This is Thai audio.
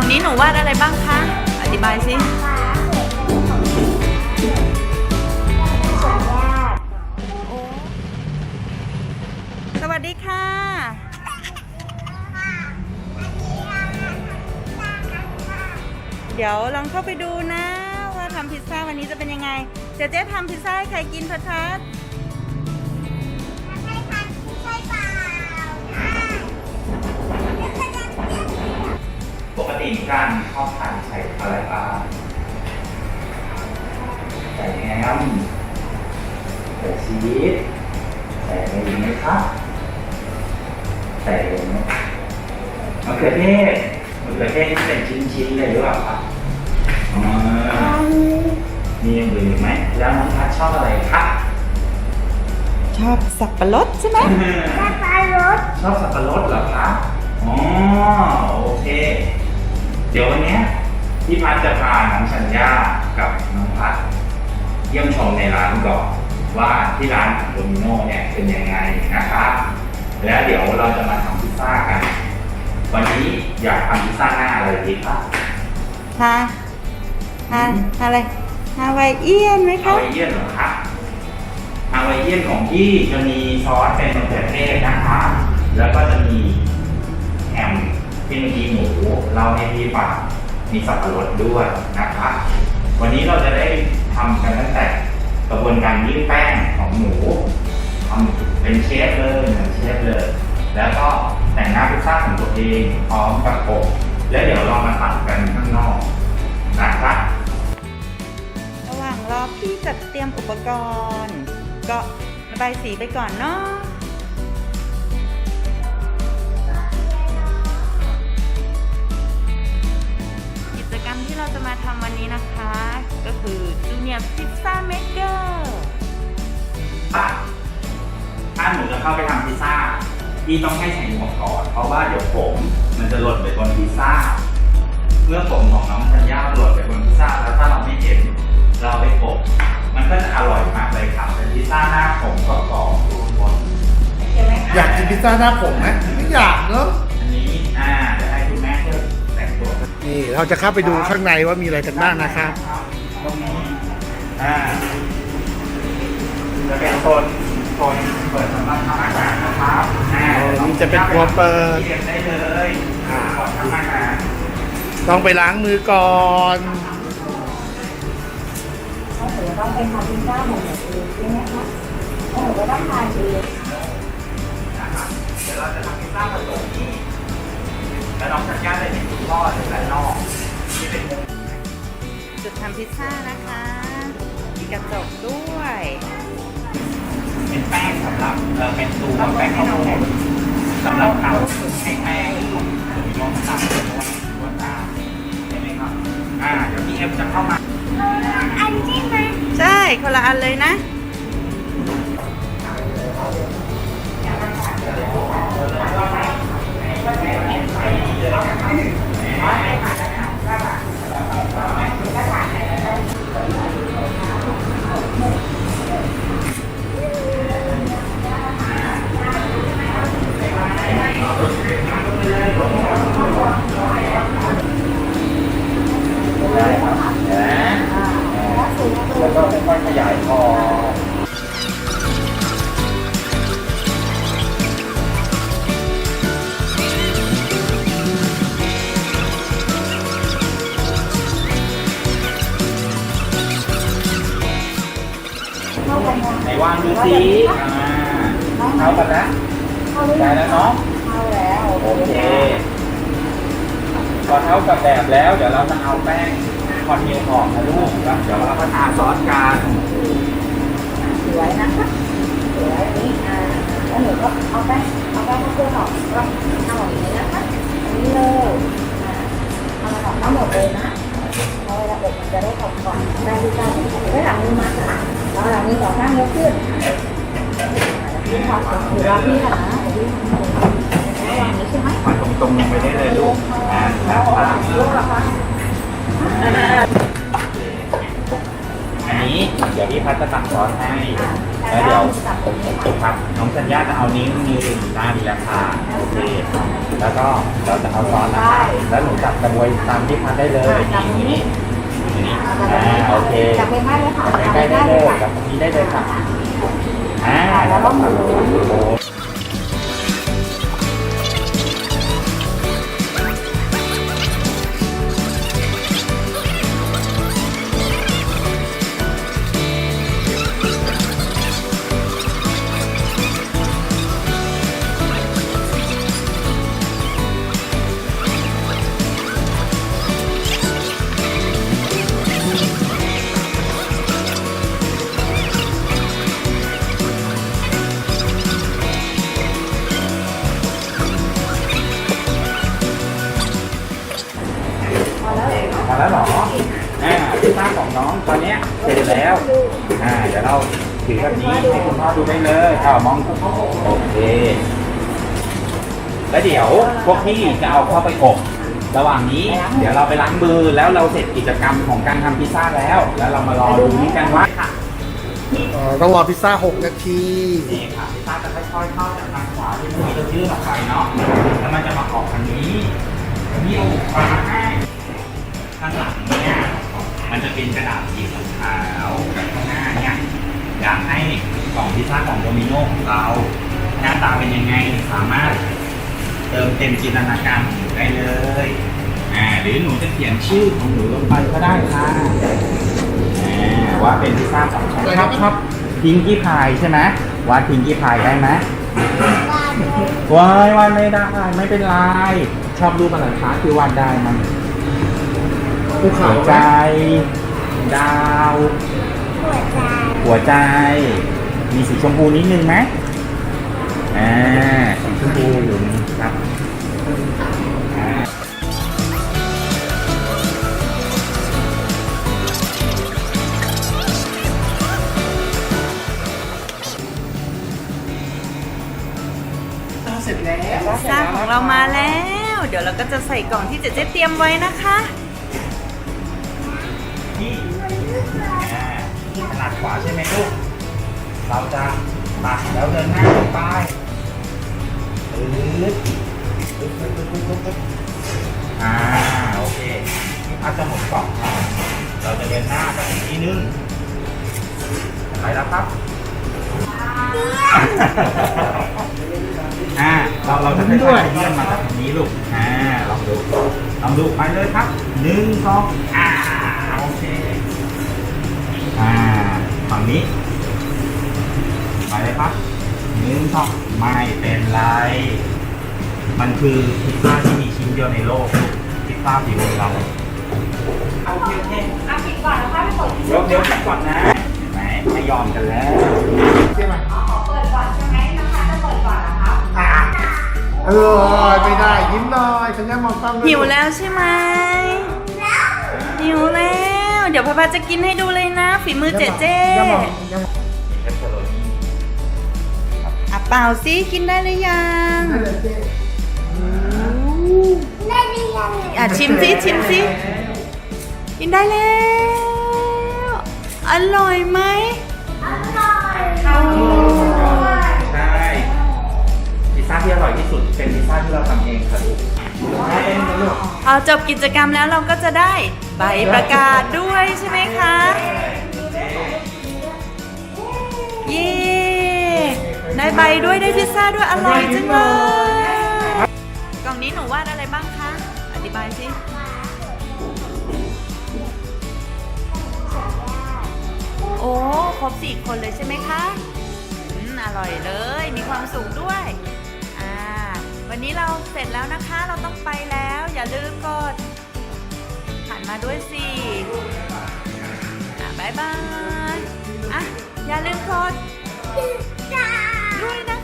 ล่องนี้หนูวาดอะไรบ้างคะ อธิบายสิสวัสดีค่ะ เดี๋ยวลองเข้าไปดูนะ ว่าทำพิซซ่าวันนี้จะเป็นยังไง เจ๊เจ๊ทำพิซซ่าให้ใครกินพัดพัด ติการชอบทานใส่อะไรบ้างใส่แฮมใส่ชีสใส่อะไรดีไหมครับใส่อะไรไหมมะเขือเทศมะเขือเทศที่เป็นชิ้นๆเลยหรือเปล่าครับอ๋อมีอย่างอื่นอีกไหม แล้วน้องพัดชอบอะไรครับชอบสับปะรดใช่ไหมชอบสับปะรดเหรอครับอ๋อ โอเค เดี๋ยววันเนี้ยพี่พัดจะพาน้องชัญญากับน้องพัดเยี่ยมชมในร้านก่อนว่าที่ร้านของโดมิโน่เนี่ยเป็นยังไงนะครับ แล้วเดี๋ยวเราจะมาทำพิซซ่ากัน วันนี้อยากทำพิซซ่าหน้าอะไรดีครับฮะฮะอะไรฮาวายเอียนไหมฮาคะ วายเอียนเหรอครับฮาวายเอียนของพี่จะมีซอสเป็นมะเขือเทศนะครับแล้วก็จะมีแฮม ที่เมื่อกี้หมูเราให้พี่ฟังมีสับปะรดด้วยนะครับวันนี้เราจะได้ทำกันตั้งแต่กระบวนการยืดแป้งของหมูทำเป็นเชฟเลยเหมือนเชฟเลย แล้วก็แต่งหน้าพิซซ่าของตัวเองพร้อมกับอบแล้วเดี๋ยวเรามาตัดกันข้างนอกนะครับระหว่างรอพี่จัดเตรียมอุปกรณ์ ก็ระบายสีไปก่อนเนาะ นนี้นะคะ ก็คือ Junior Pizza Maker ถ้าถ้าหนูจะเข้าไปทำพิซซ่าพี่ต้องให้ใส่หมวกก่อน เพราะว่าเดี๋ยวผมมันจะหล่นไปบนพิซซ่า เมื่อผมของน้องธัญญาหล่นไปบนพิซซ่า แล้วถ้าเราไม่เห็นเราไปอบมันก็จะอร่อยมากเลยครับเป็นพิซซ่าหน้าผมกรอบๆอยู่บนอยากกินพิซซ่าหน้าผมไหมไม่อยากเนอะ เราจะเข้าไปดูข้างในว่ามีอะไรกันบ้างนะครับตรงนี้อ่าจะเป็นโซนโซนเปิดสำหรับทำอาหารนะครับอ่าอ๋อนี่จะเป็นครัวเปิดเรียนได้เลยอ่าก่อนทำอาหารต้องไปล้างมือก่อนต้องเป็นทำพิซซ่าหมูหมูใช่ไหมคะโอ้โหก็ต้องทานเองนะครับเดี๋ยวเราจะทำพิซซ่าผสมนี้แล้วน้องชัญญาได้เห็นคุณพ่อหรือด้านนอกที่เป็นมุม จุดทำพิซซ่านะคะ มีกระจกด้วยเป็นแป้งสำหรับเออเป็นตัวแป้งข้าวโพดสำหรับทำให้แป้งของโยนตามตัวตัวตามเห็นไหมครับอ่าเดี๋ยวพี่เอ็มจะเข้ามาอันนี้ไหมใช่คนละอันเลยนะ แล้วก็ค่อยๆขยายคอไหนวางดูสิอ่าเข้ากันนะเข้าหรือได้ยังแล้วเนาะเข้าแล้วโอเคพอเท่ากับแบบแล้ว เดี๋ยวเราจะเอาแป้งค อนเนลออกนะลูกแล้วเดี๋ยวเราก็ทาซอสกันสวยนะคะสวยนี้อ่าแล้วหนูก็เอาแป้งเอาแป้งข้าวโพดออกก็เอาออกอย่างนี้นะคะอันนี้เลยอ่าเอามาออกทั้งหมดเลยนะเพราะเวลาอบมันจะได้กรอบก่อนแป้งที่ใต้ไว้หลังมือมาค่ะแล้วหลังมือสองข้างยกขึ้นพี่ขอหรือว่าพี่คะนะเดี๋ยวพี่ทำให้วางนี้ใช่ไหมมาตรงๆไปได้เลยลูกอ่าแล้วตามลูกเหรอ ดี๋ยวพี่พัดจะตักซอสให้ใช่แล้วเดี๋ยวจับตรงนี้ค่ะครับน้องสัญญาจะเอานิ้วนิ้วหนึ่งด้านนี้แหละค่ะโอเคแล้วก็เราจะเอาซ้อนนะคะแล้วหนูจับกระบวยตามที่พัดได้เลยนี่นี่นี่อ่าโอเคจับไปได้เลยค่ะจับใกล้ๆได้เลยจับตรงนี้ได้เลยค่ะอ่าแล้วก็หมุ ถือแบบนี้ให้คุณพ่อดูได้เลยอ่ามองโอเค แล้วเดี๋ยวพวกพี่จะเอาเข้าไปอบระหว่างนี้ เดี๋ยวเราไปล้างมือแล้วเราเสร็จกิจกรรมของการทำพิซซ่าแล้ว แล้วเรามารอดูนี้กันว่าค่ะเอ่อต้องรอพิซซ่า 6 นาที นี่ค่ะพิซซ่าจะค่อยๆเข้าจากทางขวาที่มันจะยื่นออกไปเนาะแล้วมันจะมาออกทางนี้นี่เอาอุปกรณ์มาให้ข้างหลังเนี่ยมันจะเป็นกระดาษสีขาวกับข้างหน้าเนี่ย อยากให้กล่องพิซซ่าของโดมิโนของเราหน้าตาเป็นยังไงสามารถเติมเต็มจินตนาการของหนูได้เลยอ่าหรือหนูจะเขียนชื่อของหนูลงไปก็ได้ค่ะอ่าว่าเป็นพิซซ่าของฉันครับครับพิงกี้พายใช่ไหมวาดพิงกี้พายได้ไหมวายวาดไม่ได้ไม่เป็นไรชอบรูปอะไรคะคือวาดได้มั้งภูเขาหัวใจ ดาว หัวใจ มีสีชมพูนิดนึงไหมอ่าสีชมพูอยู่นี่ครับอ่าเสร็จแล้ว พิซซ่าของเรามาแล้ว เดี๋ยวเราก็จะใส่กล่องที่เจเจ๊เตรียมไว้นะคะ ขวาใช่ไหมลูก เราจะตัดแล้วเดินหน้าไปปึ๊ดปึ๊ดปึ๊ดปึ๊ดปึ๊ดปึ๊ดอ่าโอเคที่พัดจะหมุนกล่องเราจะเดินหน้าไปอีกทีนึงไปแล้วครับอ่าเราเราจะค่อยเลื่อนมาจากตรงนี้ลูกอ่าลองดูลองดูไปเลยครับหนึ่งสองอ่า ฝั่งนี้ ไปเลยครับหนึ่งสองไม่เป็นไร มันคือพิซซ่าที่มีชิ้นเดียวในโลกพิซซ่าฝีมือเราโอเคโอเคอะปิดก่อนแล้วค่อยไปเปิดเดี๋ยวเดี๋ยวก่อนนะเห็นไหมไม่ยอมกันแล้วใช่ไหมอ๋อเปิดก่อนใช่ไหมนะคะจะเปิดก่อนนะคะอะเออไม่ได้ยิ้มหน่อยสัญญามองกล้องด้วยหิวแล้วใช่ไหมหิวแล้ว เดี๋ยวพ่อพาจะกินให้ดูเลยนะ ฝีมือเจ๊เจ๊อย่ามองอย่ามองเปเปอโรนีอะเปล่าซิกินได้หรือยังได้เลยเจ๊อะชิมซิชิมซิกินได้แล้ว อร่อยไหมใร่อยที่สุดเป็นพิซซ่าที่เราทำเองค่ะลูกเองนะลูกพอจบกิจกรรมแล้วเราก็จะได้ใบประกาศด้วยใช่ไหมคะ เย้ได้ใบด้วยได้พิซซ่าด้วยอร่อยจังเลยกล่องนี้หนูวาดอะไรบ้างคะ อธิบายสิโอ้ครบสี่คนเลยใช่ไหมคะอืมอร่อยเลย มีความสุขด้วย เราเสร็จแล้วนะคะเราต้องไปแล้ว อย่าลืมกดหันมาด้วยสิบายบายอะอย่าลืมกดลุยนะ